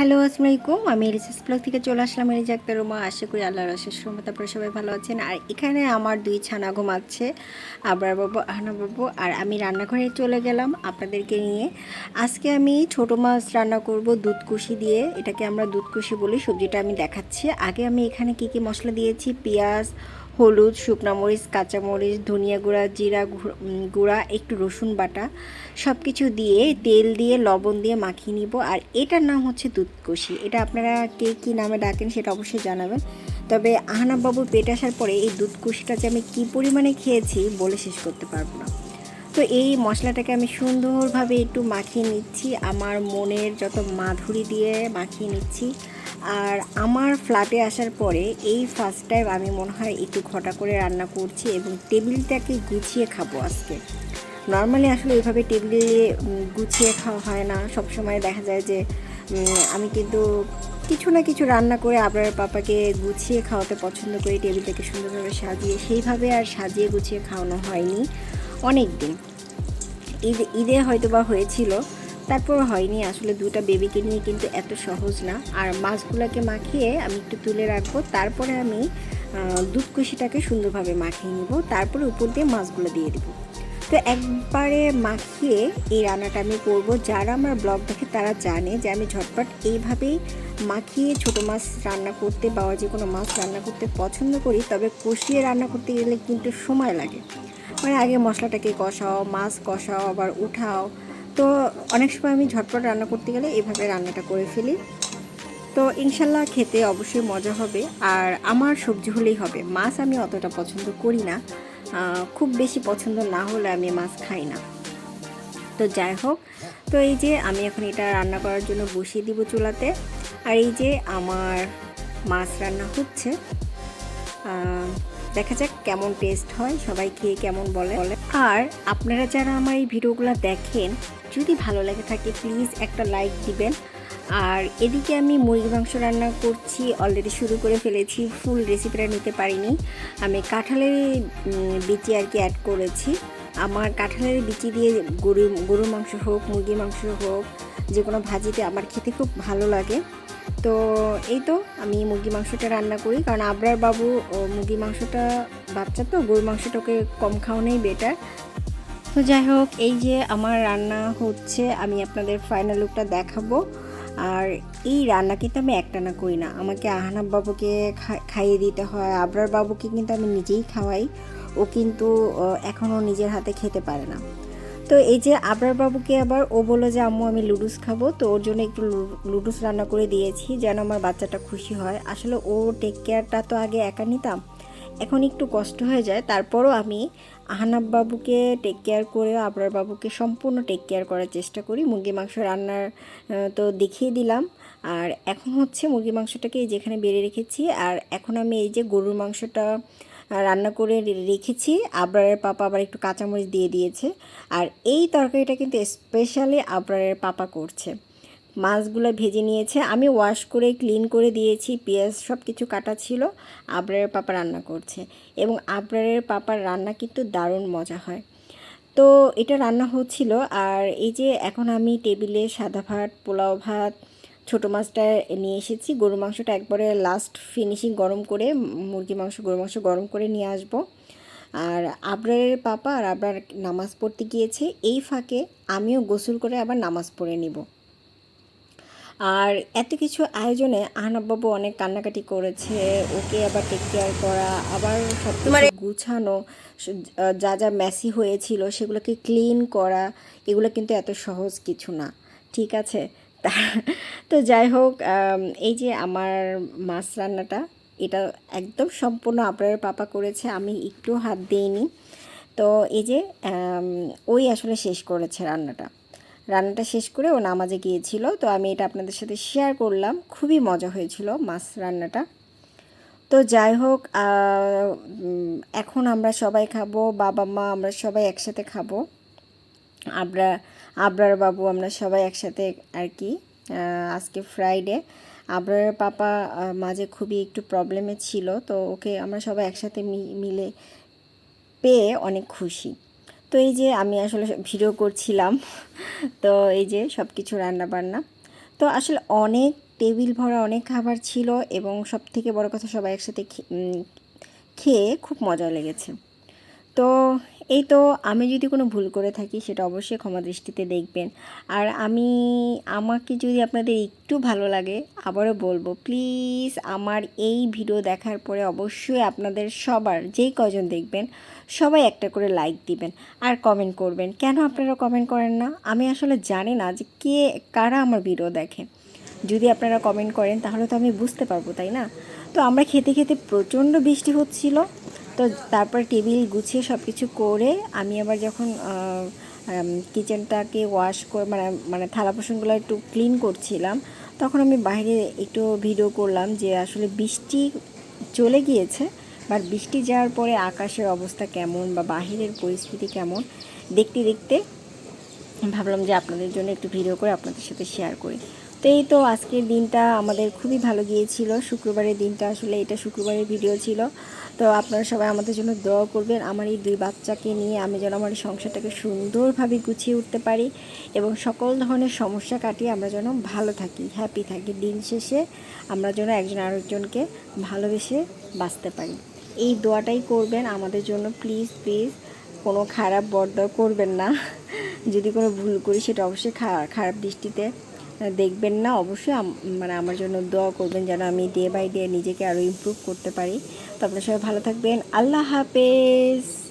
Hello আসসালামু আলাইকুম আমি রিসার্চ ব্লগ থেকে চলে আসলাম রিজা আক্তার রুমা আশা করি আল্লাহর অশেষ রহমত আপনারা সবাই ভালো আছেন। আর এখানে আমার দুই ছানা ঘুমাচ্ছে আবরার বাবু, আহনা বাবু। আর আমি রান্নাঘরে চলে গেলাম আপনাদেরকে নিয়ে। আজকে আমি ছোট মাছ রান্না করব দুধ কুশি দিয়ে। এটাকে আমরা দুধ কুশি বলি, সবজিটা আমি দেখাচ্ছি। আগে আমি এখানে কি কি মশলা দিয়েছি? পেঁয়াজ হলুদ, শুকনো মরিচ কাঁচামরিচ ধনিয়া গুঁড়া, জিরা গুঁড়া, একটু রসুন বাটা সব কিছু দিয়ে তেল দিয়ে লবণ দিয়ে মাখিয়ে নিব। আর এটার নাম হচ্ছে দুধকষি। এটা আপনারা কে কী নামে ডাকেন সেটা অবশ্যই জানাবেন। তবে আহনাববাবু পেট আসার পরে এই দুধকষিটা যে আমি কী পরিমাণে খেয়েছি বলে শেষ করতে পারব না। তো এই মশলাটাকে আমি সুন্দরভাবে একটু মাখিয়ে নিচ্ছি। আমার মনের যত মাধুরী দিয়ে মাখিয়ে নিচ্ছি আর আমার ফ্ল্যাটে আসার পরে এই ফার্স্ট টাইম আমি মনে হয় একটু ঘটা করে রান্না করছি এবং টেবিলটাকে গুছিয়ে খাব আজকে। নর্মালি আসলে এইভাবে টেবিলে গুছিয়ে খাওয়া হয় না। সব সময় দেখা যায় যে আমি কিন্তু কিছু না কিছু রান্না করে আপনার পাপাকে গুছিয়ে খাওয়াতে পছন্দ করি, টেবিলটাকে সুন্দরভাবে সাজিয়ে। সেইভাবে আর সাজিয়ে গুছিয়ে খাওয়ানো হয়নি অনেক দিন ঈদ, ঈদে হয়তো বা হয়েছিল। তারপর হয়নি। আসলে দুটা বেবিকে নিয়ে কিন্তু এত সহজ না। আর মাছগুলোকে মাখিয়ে আমি একটু তুলে রাখব। তারপরে আমি দুধ কুশিটাকে সুন্দরভাবে মাখিয়ে নিব। তারপরে উপর দিয়ে মাছগুলো দিয়ে দিব। তো একবারে মাখিয়ে এই রান্নাটা আমি করব। যারা আমার ব্লগ দেখে তারা জানে যে আমি ঝটপট এইভাবেই মাখিয়ে ছোট মাছ রান্না করতে বা যে কোনো মাছ রান্না করতে পছন্দ করি। তবে কষিয়ে রান্না করতে গেলে কিন্তু সময় লাগে। মানে আগে মশলাটাকে কষাও, মাছ কষাও, আবার উঠাও। তো অনেক সময় আমি ঝটপট রান্না করতে গেলে এভাবে রান্নাটা করে ফেলি। তো ইনশাল্লাহ খেতে অবশ্যই মজা হবে। আর আমার সবজি হলেই হবে। মাছ আমি অতটা পছন্দ করি না। খুব বেশি পছন্দ না হলে আমি মাছ খাই না। তো যাই হোক, তো এই যে আমি এখন এটা রান্না করার জন্য বসিয়ে দিব চুলাতে। আর এই যে আমার মাছ রান্না হচ্ছে দেখা যাক কেমন টেস্ট হয়। সবাই খেয়ে কেমন বলে? আর আপনারা যারা আমার এই ভিডিওগুলো দেখেন, যদি ভালো লাগে থাকে প্লিজ একটা লাইক দিবেন। আর এদিকে আমি মুরগি মাংস রান্না করছি অলরেডি শুরু করে ফেলেছি ফুল রেসিপিটা নিতে পারিনি। আমি কাঁঠালের বিচি আর কি অ্যাড করেছি। আমার কাঁঠালের বিচি দিয়ে গরু, গরুর মাংস হোক, মুরগির মাংস হোক যে কোনো ভাজিতে আমার খেতে খুব ভালো লাগে। তো এই তো আমি মুরগি মাংসটা রান্না করি। কারণ আবরার বাবু মুরগি মাংসটা বাচ্চা তো, গরুর মাংসটাকে কম খাওয়ানোই বেটার তো যাই হোক, এই যে আমার রান্না হচ্ছে, আমি আপনাদের ফাইনাল লুকটা দেখাবো। আর এই রান্না কিন্তু আমি একটানা করি না। আমাকে আহনাব বাবুকে খাইয়ে দিতে হয়। আবরার বাবুকে কিন্তু আমি নিজেই খাওয়াই। ও কিন্তু এখনও নিজের হাতে খেতে পারে না। তো এই যে আবরার বাবুকে আবার ও বলল যে, আম্মু, আমি লুডুস খাব। তো ওর জন্য একটু লুডুস রান্না করে দিয়েছি যেন আমার বাচ্চাটা খুশি হয়। আসলে ও টেক কেয়ারটা তো আগে একা নিতাম। এখন একটু কষ্ট হয়ে যায়। তারপরও আমি আহনাব বাবুকে টেক কেয়ার করে, আবরার বাবুকে সম্পূর্ণ টেক কেয়ার করার চেষ্টা করি। মুরগি মাংস রান্নার তো দেখিয়ে দিলাম। আর এখন হচ্ছে মুরগি মাংসটাকে যেখানে বেড়ে রেখেছি। আর এখন আমি এই যে গরুর মাংসটা রান্না করে রেখেছি। আবরারের পাপা আবার একটু কাঁচামরিচ দিয়ে দিয়েছে। আর এই তরকারিটা কিন্তু স্পেশালি আবরারের পাপা করছে। মাছগুলো ভেজে নিয়েছে। আমি ওয়াশ করে ক্লিন করে দিয়েছি। পেঁয়াজ সব কিছু কাটা ছিল। আবরারের পাপা রান্না করছে। এবং আবরারের পাপার রান্না কিন্তু দারুণ মজা হয়। তো এটা রান্না হচ্ছিল। আর এই যে এখন আমি টেবিলে সাদা ভাত, পোলাও ভাত ছোটো মাছটা নিয়ে এসেছি। গরু মাংসটা একবারে লাস্ট ফিনিশিং গরম করে মুরগি মাংস গরু মাংস গরম করে নিয়ে আসব। আর আবরারের পাপা আর আবরার নামাজ পড়তে গিয়েছে। এই ফাঁকে আমিও গোসল করে আবার নামাজ পড়ে নিব। আর এত কিছু আয়োজনে আহনাববাবু অনেক কান্নাকাটি করেছে। ওকে আবার টেক কেয়ার করা আবার সব গুছানো যা যা মেসি হয়েছিল সেগুলোকে ক্লিন করা এগুলো কিন্তু এত সহজ কিছু না। ঠিক আছে? তা- যাই হোক এই যে আমার মাছ রান্নাটা, এটা একদম সম্পূর্ণ আপনার পাপা করেছে, আমি একটু হাত দিইনি। তো এই যে ওই আসলে শেষ করেছে রান্নাটা। রান্নাটা শেষ করে ও নামাজে গিয়েছিল, তো আমি এটা আপনাদের সাথে শেয়ার করলাম, খুবই মজা হয়েছিল মাছ রান্নাটা। তো যাই হোক এখন আমরা সবাই খাব বাবা মা আমরা সবাই একসাথে খাব। আবরা আবরার বাবু, আমরা সবাই একসাথে আর কি আজকে ফ্রাইডে আবরার পাপা মাঝে খুবই একটু প্রবলেমে ছিল, তো ওকে আমরা সবাই একসাথে মিলে পেয়ে অনেক খুশি। তো এই যে আমি আসলে ভিডিও করছিলাম, তো এই যে সব কিছু রান্না বান্না তো আসলে অনেক টেবিল ভরা অনেক খাবার ছিল এবং সব থেকে বড় কথা সবাই একসাথে খেয়ে খুব মজা লেগেছে। তো এই তো আমি যদি কোনো ভুল করে থাকি, সেটা অবশ্যই ক্ষমা দৃষ্টিতে দেখবেন। আর আমি, আমাকে যদি আপনাদের একটু ভালো লাগে, আবারও বলব, প্লিজ আমার এই ভিডিও দেখার পরে অবশ্যই আপনাদের সবার যেই কজন দেখবেন, সবাই একটা করে লাইক দিবেন আর কমেন্ট করবেন। কেন আপনারা কমেন্ট করেন না? আমি আসলে জানি না যে কে, কারা আমার ভিডিও দেখে। যদি আপনারা কমেন্ট করেন, তাহলে তো আমি বুঝতে পারব, তাই না? তো আমরা খেতে খেতে প্রচণ্ড বৃষ্টি হচ্ছিল। তো তারপর টেবিল গুছিয়ে সব কিছু করে আমি আবার যখন কিচেনটাকে ওয়াশ করে মানে মানে থালা বাসনগুলো একটু ক্লিন করছিলাম, তখন আমি বাইরে একটু ভিডিও করলাম যে আসলে বৃষ্টি চলে গিয়েছে বাট বৃষ্টি যাওয়ার পরে আকাশের অবস্থা কেমন বা বাহিরের পরিস্থিতি কেমন, দেখতে দেখতে ভাবলাম যে আপনাদের জন্য একটু ভিডিও করে আপনাদের সাথে শেয়ার করি। তো এই তো আজকের দিনটা আমাদের খুবই ভালো গিয়েছিল। শুক্রবারের দিনটা আসলে এটা শুক্রবারের ভিডিও ছিল। তো আপনারা সবাই আমাদের জন্য দোয়া করবেন, আমার এই দুই বাচ্চাকে নিয়ে আমি যেন আমার সংসারটাকে সুন্দরভাবে গুছিয়ে উঠতে পারি এবং সকল ধরনের সমস্যা কাটিয়ে আমরা যেন ভালো থাকি হ্যাপি থাকি। দিন শেষে আমরা যেন একজন আরেকজনকে ভালোবেসে বাঁচতে পারি। এই দোয়াটাই করবেন আমাদের জন্য। প্লিজ প্লিজ কোনো খারাপ বরদয় করবেন না। যদি কোনো ভুল করি সেটা অবশ্যই খারাপ দৃষ্টিতে দেখবেন না, অবশ্যই মানে আমার জন্য দোয়া করবেন যেন আমি ডে বাই ডে নিজেকে আরও ইম্প্রুভ করতে পারি। তো আপনার সবাই ভালো থাকবেন। আল্লাহ হাফেজ।